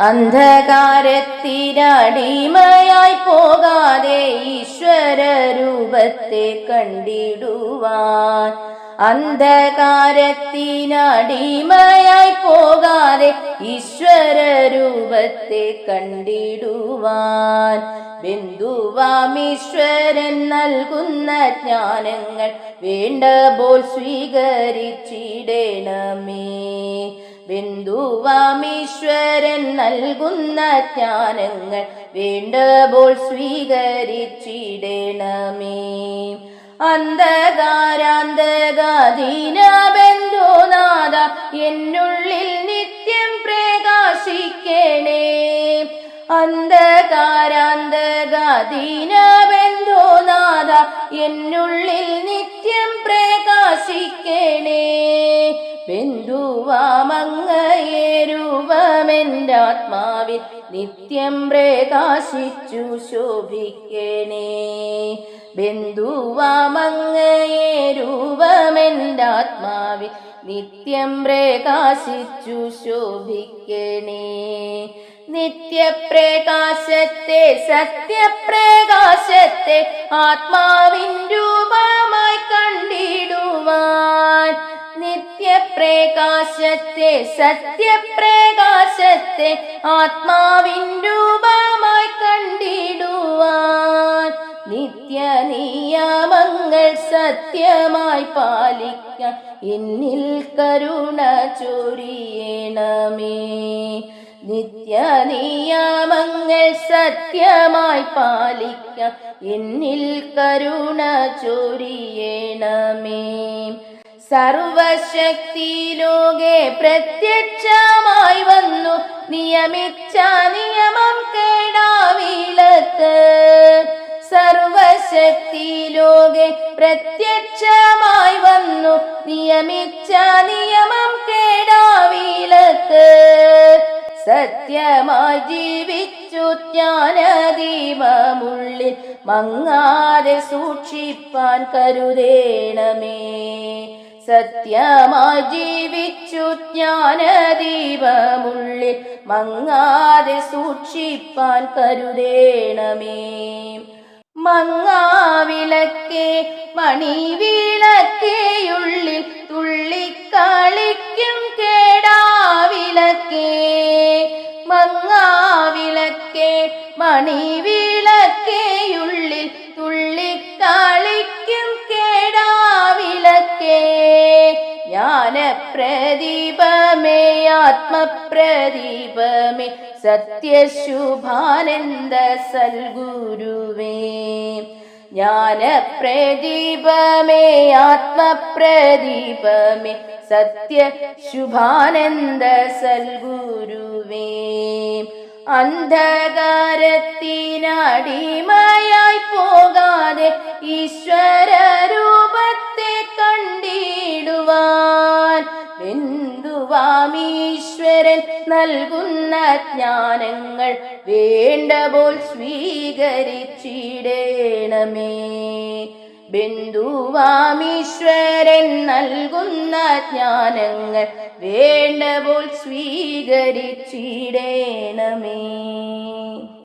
അന്ധകാരത്തിനടിമയായി പോകാതെ ഈശ്വര രൂപത്തെ കണ്ടിടുവാൻ. അന്ധകാരത്തിനടിമയായി പോകാതെ ഈശ്വര രൂപത്തെ കണ്ടിടുവാൻ. ബിന്ദുവാമീശ്വരൻ നൽകുന്ന ജ്ഞാനങ്ങൾ വേണ്ട പോൽ സ്വീകരിച്ചിടണമേ. ബിന്ദുവാമീശ്വരൻ നൽകുന്ന ജ്ഞാനങ്ങൾ വേണ്ടപ്പോൾ സ്വീകരിച്ചിടണമേ. അന്ധകാരാന്തകാധീന ബന്ധുനാഥ എന്നുള്ളിൽ നിത്യം പ്രകാശിക്കണേ. അന്ധകാരാന്തകാധീന ബന്ധുനാഥ എന്നുള്ളിൽ നിത്യം പ്രകാശിക്കണേ. രൂപമെന്റെ ആത്മാവിൽ നിത്യം പ്രകാശിച്ചു ശോഭിക്കണേ. ബന്ധുവാമങ്ങയെ രൂപമെന്റെ ആത്മാവിൽ നിത്യം പ്രകാശിച്ചു ശോഭിക്കണേ. നിത്യപ്രകാശത്തെ സത്യപ്രകാശത്തെ ആത്മാവിൻ രൂപമായി നിത്യപ്രകാശത്തെ സത്യപ്രകാശത്തെ ആത്മാവിൻ രൂപമായി കണ്ടിടുവാൻ നിത്യനിയമങ്ങൾ സത്യമായി പാലിക്കാൻ എന്നിൽ കരുണ ചൊരിയണമേ. നിത്യനിയമങ്ങൾ സത്യമായി പാലിക്കാൻ എന്നിൽ കരുണ ചൊരിയണമേ. സർവശക്തി ലോകെ പ്രത്യക്ഷമായി വന്നു. നിയമിച്ച നിയമം കേടാവിളത്ത് സർവശക്തി ലോകെ പ്രത്യക്ഷമായി വന്നു. നിയമിച്ച നിയമം കേടാവിളത്ത് സത്യമായി ജീവിച്ചു ജ്ഞാനദീപമുള്ളിൽ മങ്ങാതെ സൂക്ഷിപ്പാൻ കരുതേണമേ. സത്യമായി ജീവിച്ചു ജ്ഞാനദീപമുള്ളിൽ മങ്ങാതെ സൂക്ഷിപ്പാൻ കരുതേണമേ. മങ്ങാവിളക്കേ മണിവിളക്കേയുള്ളിൽ തുള്ളിക്കളിക്കും കേടാവിളക്കേ. മങ്ങാവിളക്കേ മണിവിളക്കേയുള്ളിൽ ആത്മപ്രദീപമേ. സത്യശുഭാനന്ദ സൽഗുരുവേ. ജ്ഞാനപ്രദീപമേ ആത്മപ്രദീപമേ. സത്യ ശുഭാനന്ദ സൽഗുരുവേ. അന്ധകാരത്തിനടിമയായി പോകാതെ ഈശ്വര നൽകുന്ന ജ്ഞാനങ്ങൾ വേണ്ട പോൽ സ്വീകരിച്ചിടേണമേ. ബിന്ദുവാമീശ്വരൻ നൽകുന്ന ജ്ഞാനങ്ങൾ വേണ്ട പോൽ സ്വീകരിച്ചിടേണമേ.